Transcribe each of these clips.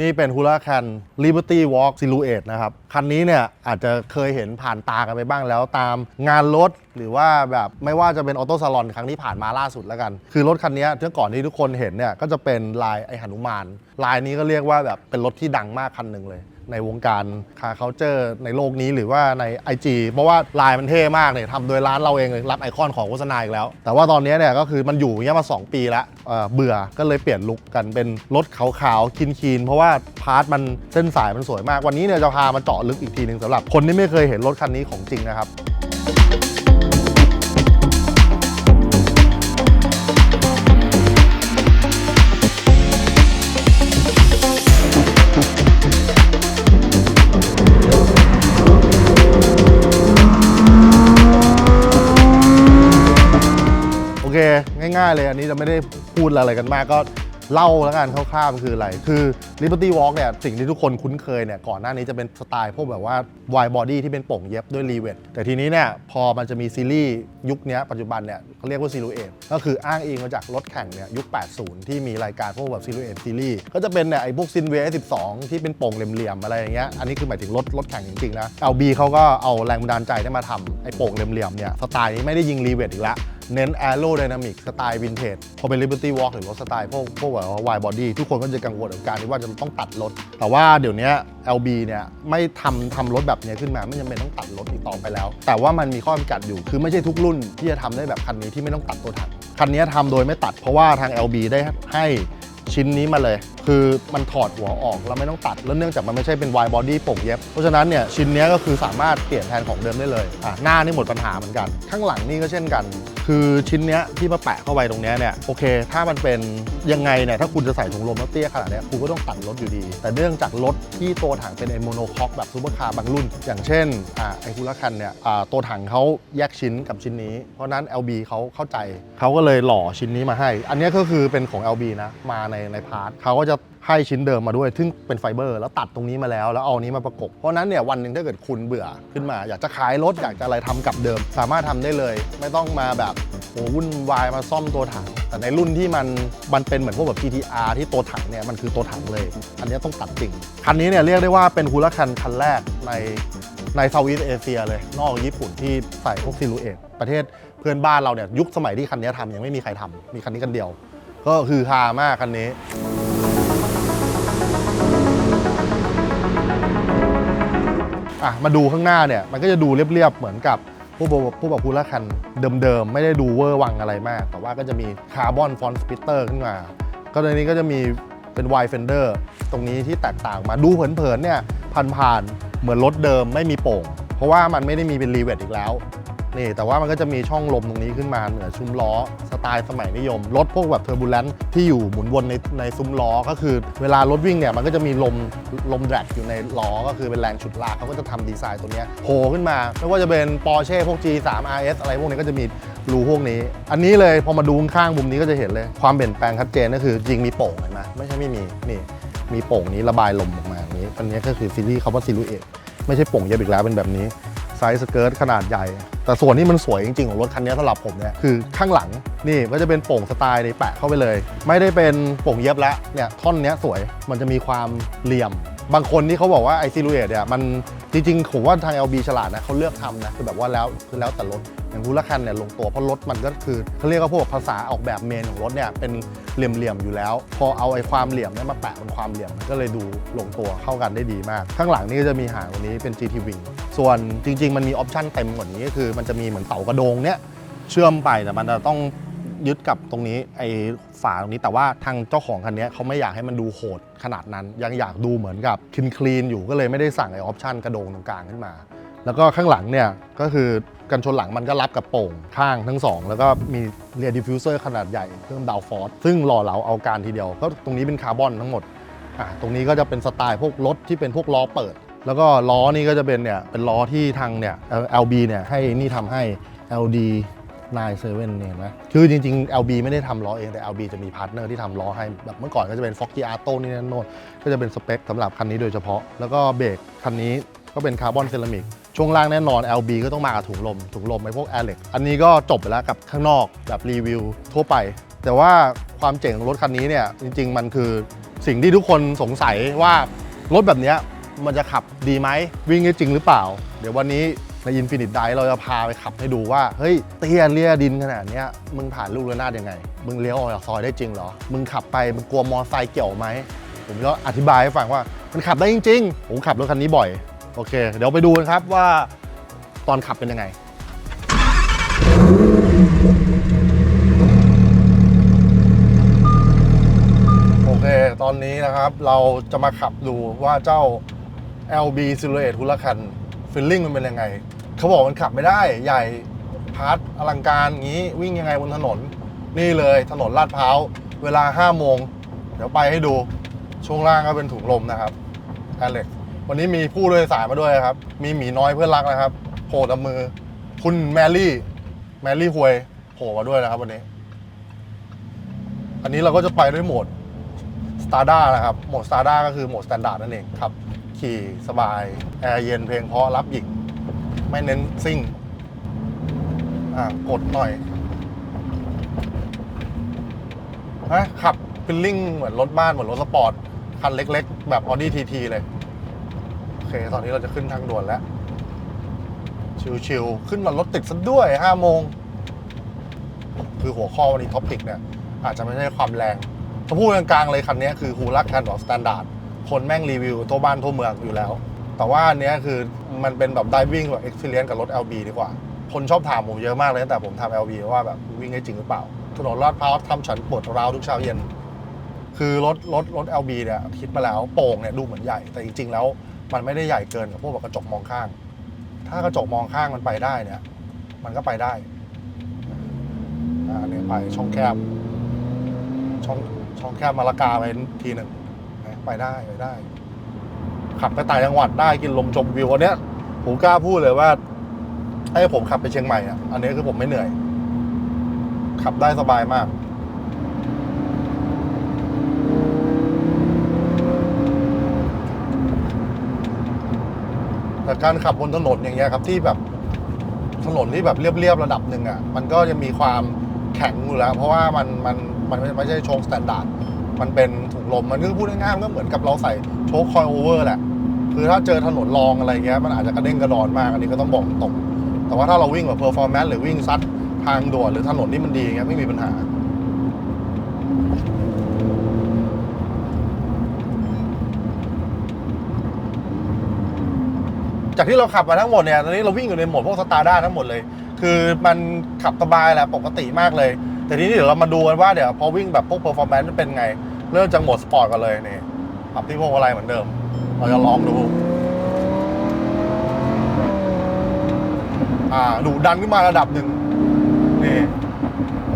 นี่เป็น h u r a c a n Liberty Walk Silhouette นะครับ คันนี้เนี่ยอาจจะเคยเห็นผ่านตากันไปบ้างแล้วตามงานรถ หรือว่าแบบไม่ว่าจะเป็นออโต้ซาลอนครั้งที่ผ่านมาล่าสุดแล้วกัน คือรถคันนี้เมื่อก่อนที่ทุกคนเห็นเนี่ยก็จะเป็นลายไอหนุมาน ลายนี้ก็เรียกว่าแบบเป็นรถที่ดังมากคันหนึ่งเลย ในวงการคาเคาเจอร์ในโลกนี้หรือว่าใน IG เพราะว่าลายมันเท่มากเนี่ยทำโดยร้านเราเองเลยรับไอคอนของโฆษณาอีกแล้ว แต่ว่าตอนนี้เนี่ยก็คือมันอยู่เงี้ยมา 2 ปีแล้วเเบื่อก็เลยเปลี่ยนลุกกันเป็นรถขาวๆคีนๆเพราะว่าพาร์ทมันเส้นสายมันสวยมาก วันนี้เนี่ยจะพามาเจาะลึกอีกทีหนึ่งสำหรับคนที่ไม่เคยเห็นรถคันนี้ของจริงนะครับ ง่ายๆเลย อันนี้จะไม่ได้พูดอะไรกันมากก็เล่าแล้วกันคร่าวๆมันคืออะไร คือ Liberty Walk เนี่ยสิ่งที่ทุกคนคุ้นเคยเนี่ยก่อนหน้านี้จะเป็นสไตล์พวกแบบว่า wide body ที่เป็นโป่งเย็บด้วยรีเวทแต่ทีนี้เนี่ยพอมันจะมีซีรีส์ยุคนี้ปัจจุบันเนี่ยเขาเรียกว่า Silhouette ก็คืออ้างอิงมาจากรถแข่งเนี่ยยุค 80 ที่มีรายการพวกแบบ Silhouette Series ก็จะเป็นเนี่ยไอ้พวก Sinway 12 ที่เป็นโป่งเหลี่ยมๆอะไรอย่างเงี้ยอันนี้คือหมายถึงรถรถแข่งจริงๆนะ LB เขาก็เอาแรงบันดาลใจได้มาทำไอ้โป่งเหลี่ยมๆเนี่ยสไตล์นี้ไม่ได้ยิงรีเวทอีกแล้ว เน้น aerodynamic สไตล์วินเทจพอเป็น Liberty Walk หรือรถสไตล์พวกพวกแบบว่า wide body ทุกคนก็จะกังวลกับการที่ว่าจะต้องตัดรถ แต่ว่าเดี๋ยวนี้ LB เนี่ยไม่ทำทำรถแบบนี้ขึ้นมาไม่จำเป็นต้องตัดรถอีกต่อไปแล้ว แต่ว่ามันมีข้อจำกัดอยู่ คือไม่ใช่ทุกรุ่นที่จะทำได้แบบคันนี้ที่ไม่ต้องตัดตัวถังคันนี้ทำโดยไม่ตัดเพราะว่าทาง LB ได้ให้ชิ้นนี้มาเลย คือมันถอดหัวออกแล้วไม่ต้องตัด แล้วเนื่องจากมันไม่ใช่เป็น wide body โป่งเย็บ เพราะฉะนั้นเนี่ยชิ้นนี้ก็คือสามารถเปลี่ยนแทนของเดิมได้เลย อะหน้านี่หมดปัญหาเหมือนกัน ข้างหลังนี่ก็เช่นกัน คือชิ้นเนี้ยที่มาแปะเข้าไปตรงเนี้ยเนี่ยโอเค ถ้ามันเป็นยังไงเนี่ยถ้าคุณจะใส่ถุงลมแล้วเตี้ยขนาดเนี้ยคุณก็ต้องตัดรถอยู่ดี แต่เนื่องจากรถที่ตัวถังเป็นไอโมโนคอกแบบซูเปอร์คาร์บางรุ่น อย่างเช่นอ่าไอคูล่าคันเนี่ยอ่าตัวถังเขาแยกชิ้นกับชิ้นนี้ เพราะนั้น LB เขาเข้าใจเขาก็เลยหล่อชิ้นนี้มาให้ อันเนี้ยก็คือเป็นของ LB นะมาในในพาร์ทเขาก็จะ ให้ชิ้นเดิมมาด้วย ซึ่งเป็นไฟเบอร์ แล้วตัดตรงนี้มาแล้ว แล้วเอานี้มาประกบ เพราะนั้นเนี่ยวันหนึ่งถ้าเกิดคุณเบื่อขึ้นมา อยากจะขายรถ อยากจะอะไรทำกับเดิม สามารถทำได้เลย ไม่ต้องมาแบบโอ้วุ่นวายมาซ่อมตัวถัง แต่ในรุ่นที่มันมันเป็นเหมือนพวกแบบ GTR ที่ตัวถังเนี่ยมันคือตัวถังเลย อันนี้ต้องตัดจริง คันนี้เนี่ยเรียกได้ว่าเป็นฮูลาคันคันแรกในในเซาท์อีสเอเชียเลย นอกญี่ปุ่นที่ใส่พวกซิลูเอตประเทศเพื่อนบ้านเราเนี่ยยุคสมัยที่คันนี้ทำยังไม่มีใครทำมีคันนี้คันเดียว ก็คือฮามากคันนี้ อะมาดูข้างหน้าเนี่ยมันก็จะดูเรียบๆเหมือนกับผู้บผู้บอกพูดละคันเดิมๆ ไม่ได้ดูเวอร์วังอะไรมาก แต่ว่าก็จะมีคาร์บอนฟอนต์สปิเตอร์ขึ้นมา ก็ในนี้ก็จะมีเป็นไวเฟนเดอร์ตรงนี้ที่แตกต่างมาดูเผินๆเนี่ยผ่านๆเหมือนรถเดิมไม่มีโป่ง เพราะว่ามันไม่ได้มีเป็นรีเวทอีกแล้ว นี่แต่ว่ามันก็จะมีช่องลมตรงนี้ขึ้นมาเหนือซุ้มล้อสไตล์สมัยนิยม รถพวกแบบเทอร์บูลนที่อยู่หมุนวนในในซุ้มล้อก็คือ เวลารถวิ่งเนี่ยมันก็จะมีลมลมแดกอยู่ในล้อก็คือเป็นแรงฉุดลากเขาก็จะทำดีไซน์ตัวนี้โผล่ขึ้นมาไม่ว่าจะเป็น Porsche พวก G3 RS อะไรพวกนี้ก็จะมีรูพวกนี้ อันนี้เลยพอมาดูข้างมุมนี้ก็จะเห็นเลยความเปลี่ยนแปลงชัดเจนก็คือจริงมีโป่งเห็นไหมไม่ใช่ไม่มีนี่มีโป่งนี้ระบายลมออกมานี้อันนี้ก็คือซีรีส์คาร์บอนซิลูเอตไม่ใช่โป่งเย็บอีกแล้วเป็นแบบนี้ ส์สเกิร์ตขนาดใหญ่ แต่ส่วนที่มันสวยจริงๆ ของรถคันนี้สำหรับผมเนี่ยคือข้างหลังนี่ก็จะเป็นโป่งสไตล์ในแปะเข้าไปเลย ไม่ได้เป็นโป่งเย็บแล้วเนี่ยท่อนนี้สวยมันจะมีความเหลี่ยม บางคนที่เขาบอกว่าไอซิลูเอตเนี่ยมันจริงๆผมว่าทาง LB ฉลาดนะเขาเลือกทำนะคือแบบว่าแล้วคือแล้วแต่รถอย่างฮูลาคันเนี่ยลงตัวเพราะรถมันก็คือเขาเรียกว่าพวกภาษาออกแบบเมนของรถเนี่ยเป็น เหลี่ยมๆอยู่แล้ว พอเอาไอ้ความเหลี่ยมเนี่ยมาแปะบนความเหลี่ยมก็เลยดูลงตัวเข้ากันได้ดีมาก ข้างหลังนี่ก็จะมีหางตรงนี้เป็น GT Wing ส่วนจริง ๆ มันมีออปชั่นเต็มกว่านี้ก็คือ มันจะมีเหมือนเต่ากระโดงเนี่ยเชื่อมไปแต่มันจะต้องยึดกับตรงนี้ไอ้ฝาตรงนี้แต่ว่าทางเจ้าของคันนี้เขาไม่อยากให้มันดูโหดขนาดนั้น ยังอยากดูเหมือนกับคลีนคลีนอยู่ก็เลยไม่ได้สั่งไอ้ออปชั่นกระโดงตรงกลางขึ้นมา แล้วก็ข้างหลังเนี่ยก็คือกันชนหลังมันก็รับกับโป่งข้างทั้งสองแล้วก็มีเรียดิฟิวเซอร์ขนาดใหญ่เพิ่มดาวฟอร์สซึ่งหล่อเหลาเอาการทีเดียวก็ตรงนี้เป็นคาร์บอนทั้งหมดอะตรงนี้ก็จะเป็นสไตล์พวกรถที่เป็นพวกล้อเปิด แล้วก็ล้อนี่ก็จะเป็นเนี่ยเป็นล้อที่ทางเนี่ยเอ่อ LB เนี่ยให้นี่ทำให้ LD 97เนี่ยเห็นไหมคือจริงๆ LB ไม่ได้ทำล้อเอง แต่ LB จะมีพาร์ทเนอร์ที่ทำล้อให้ แบบเมื่อก่อนก็จะเป็น Foxy Auto นี่นั่นโน่นก็จะเป็นสเปคสำหรับคันนี้โดยเฉพาะ แล้วก็เบรกคันนี้ก็เป็นคาร์บอนเซรามิก ช่วงล่างแน่นอน LB ก็ต้องมากับถุงลม ถุงลมไอ้พวก a อ r เ e กอันนี้ก็จบไปแล้วกับข้างนอกแบบรีวิวทั่วไป แต่ว่าความเจ๋งของรถคันนี้เนี่ยจริง ๆ มันคือสิ่งที่ทุกคนสงสัยว่ารถแบบนี้มันจะขับดีไหมวิ่งได้จริงหรือเปล่า เดี๋ยววันนี้ใน Infinite d i เราจะพาไปขับให้ดูว่า เฮ้ย เตี้ยเลี่ยดินขนาดนี้มึงผ่านลูกระนาดยังไง มึงเลี้ยวออกจากซอยได้จริงเหรอ มึงขับไป มึงกลัวมอไซค์เกี่ยวไหม ผมก็อธิบายให้ฟังว่า มันขับได้จริงๆผมขับรถคันนี้บ่อย โอเค เดี๋ยวไปดูกันครับว่าตอนขับเป็นยังไงโอเค ตอนนี้นะครับเราจะมาขับดูว่าเจ้า LB Silhouette Huracan Feeling มันเป็นยังไง เขาบอกมันขับไม่ได้ใหญ่พาร์ทอลังการอย่างนี้วิ่งยังไงบนถนน นี่เลยถนนลาดพร้าว เวลา5โมง เดี๋ยวไปให้ดู ช่วงล่างก็เป็นถุงลมนะครับแอเล็ก วันนี้มีผู้โดยสารมาด้วยครับ มีหมีน้อยเพื่อนรักนะครับโผล่ตบมือ คุณแมรี่ แมรี่ฮวยโผล่มาด้วยนะครับ วันนี้ อันนี้เราก็จะไปด้วยโหมด s t a r d a นะครับ โหมด s t a r d a ก็คือโหมด Standard นั่นเองครับ ขี่สบายแอร์เย็นเพลงเพราะรับหยิกไม่เน้นซิ่ง อ่ากดหน่อยฮะขับฟิลลิ่งเหมือนรถบ้านเหมือนรถสปอร์ต คันเล็ก ๆ แบบ Audi TT เลย ตอนนี้เราจะขึ้นทางด่วนแล้ว ชิวๆ ขึ้นมารถติดซะด้วย5โมง คือหัวข้อวันนี้ท็อปิกเนี่ย อาจจะไม่ใช่ความแรงถ้าพูดกลางๆเลยคันนี้คือฮูลักคันแบบสแตนดาร์ดคนแม่งรีวิวทั่วบ้านทั่วเมืองอยู่แล้ว แต่ว่าอันนี้คือมันเป็นแบบไดวิ่งแบบ experience กับรถ LB ดีกว่า คนชอบถามผมเยอะมากเลยตั้งแต่ผมทำ LB ว่าแบบวิ่งได้จริงหรือเปล่า ถนนลาดพร้าวทำฉันปวดร้าวทุกเช้าเย็นคือรถรถรถ LB เนี่ยคิดมาแล้วโป่งเนี่ยดูเหมือนใหญ่แต่จริง ๆ แล้ว มันไม่ได้ใหญ่เกินกับพวกแบบกระจกมองข้าง ถ้ากระจกมองข้างมันไปได้เนี่ย มันก็ไปได้อ่าเนี่ยไปช่องแคบ ช่องช่องแคบมาละกาไปทีหนึ่งไปได้ไปได้ ขับไปต่างจังหวัดได้กินลมชมวิวอันเนี้ยผมกล้าพูดเลยว่า ให้ผมขับไปเชียงใหม่อะอันนี้คือผมไม่เหนื่อย ขับได้สบายมาก แต่การขับบนถนนอย่างเงี้ยครับที่แบบถนนที่แบบเรียบๆระดับหนึ่งอะมันก็จะมีความแข็งอยู่แล้ว เพราะว่ามันมันมันไม่ไม่ใช่โชคสแตนดาร์ดมันเป็นถุงลมมันก็พูดง่ายๆมันก็เหมือนกับเราใส่โชคคอยโอเวอร์แหละคือถ้าเจอถนนรองอะไรเงี้ยมันอาจจะกระเด้งกระดอนมากอันนี้ก็ต้องบอกตรงแต่ว่าถ้าเราวิ่งแบบเพอร์ฟอร์แมนซ์หรือวิ่งซัดทางด่วนหรือถนนที่มันดีเงี้ยไม่มีปัญหา จากที่เราขับมาทั้งหมดเนี่ยตอนนี้เราวิ่งอยู่ในโหมดพวกสตาร์ด้าทั้งหมดเลย คือมันขับสบายแหละปกติมากเลย แต่ทีนี้เดี๋ยวเรามาดูกันว่าเดี๋ยวพอวิ่งแบบพวกเพอร์ฟอร์แมนซ์เป็นไง เริ่มจากโหมดสปอร์ตกันเลยนี่ปรับที่พวงมาลัยเหมือนเดิม เราจะลองดูอ่าดูดันขึ้นมาระดับหนึ่งนี่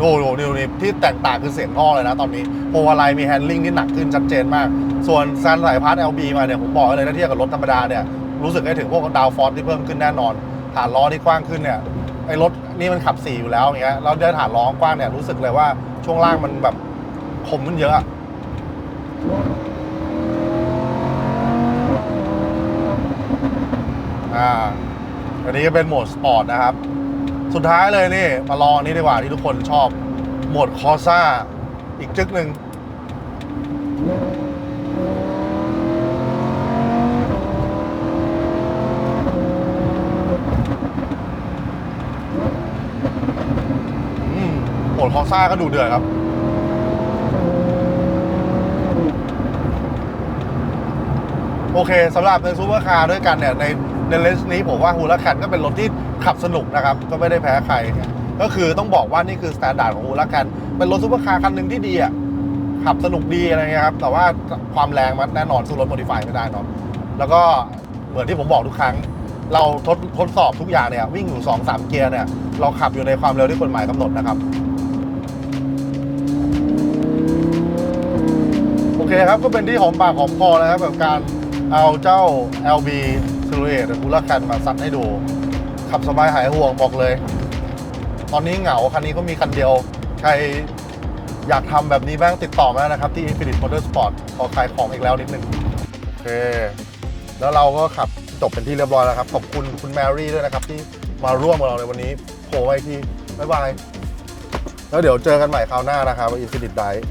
ดูดูดูนี่ที่แตกต่างคือเสียงท่อเลยนะตอนนี้พวงมาลัยมีแฮนด์ลิงที่หนักขึ้นชัดเจนมาก ส่วนซันสายพาร์ท LB มาเนี่ย ผมบอกเลยถ้าเทียบกับรถธรรมดาเนี่ย รู้สึกได้ถึงพวกดาวฟอร์ที่เพิ่มขึ้นแน่นอน ฐานล้อที่กว้างขึ้นเนี่ยไอ้รถนี่มันขับ4อยู่แล้วอย่างเงี้ยแล้วได้ฐานล้อกว้างเนี่ยรู้สึกเลยว่าช่วงล่างมันแบบคมขึ้นเยอะอ่าอันนี้ก็เป็นโหมดสปอร์ตนะครับ สุดท้ายเลยนี่มาลองนนี้ดีกว่าที่ทุกคนชอบ โหมดคอซ่าอีกจึกหนึ่ง หมดคอซ่าก็ดูเดือดครับ โอเคสำหรับในซูเปอร์คาร์ด้วยกันเนี่ย ในในเลนส์นี้ผมว่าฮูลาแคนก็เป็นรถที่ขับสนุกนะครับ ก็ไม่ได้แพ้ใคร ก็คือต้องบอกว่านี่คือสแตนดาร์ดของฮูลาแคนเป็นรถซูเปอร์คาร์คันหนึ่งที่ดีอะขับสนุกดีอะไรเงี้ยครับ แต่ว่าความแรงมันแน่นอนสู้รถโมดิฟายไม่ได้เนาะแล้วก็เหมือนที่ผมบอกทุกครั้ง เราทดทดสอบทุกอย่างเนี่ย วิ่งอยู่ 2 3 เกียร์เนี่ย เราขับอยู่ในความเร็วที่กฎหมายกำหนดนะครับ เคครับ ก็เป็นที่หอมปากหอมคอนะครับ กับการเอาเจ้า LB Silhouette หรือ Huracan มาซัดให้ดู ขับสบายหายห่วงบอกเลย ตอนนี้เหงา คันนี้ก็มีคันเดียว ใครอยากทำแบบนี้บ้างติดต่อมานะครับ ที่ Infinite Motorsport ขอขายของอีกแล้วนิดนึงโอเค แล้วเราก็ขับจบเป็นที่เรียบร้อยแล้วครับ ขอบคุณคุณแมรี่ด้วยนะครับ ที่มาร่วมกับเราในวันนี้โผล่ไว้ที่บ๊ายบาย แล้วเดี๋ยวเจอกันใหม่คราวหน้านะครับ Infinite Drive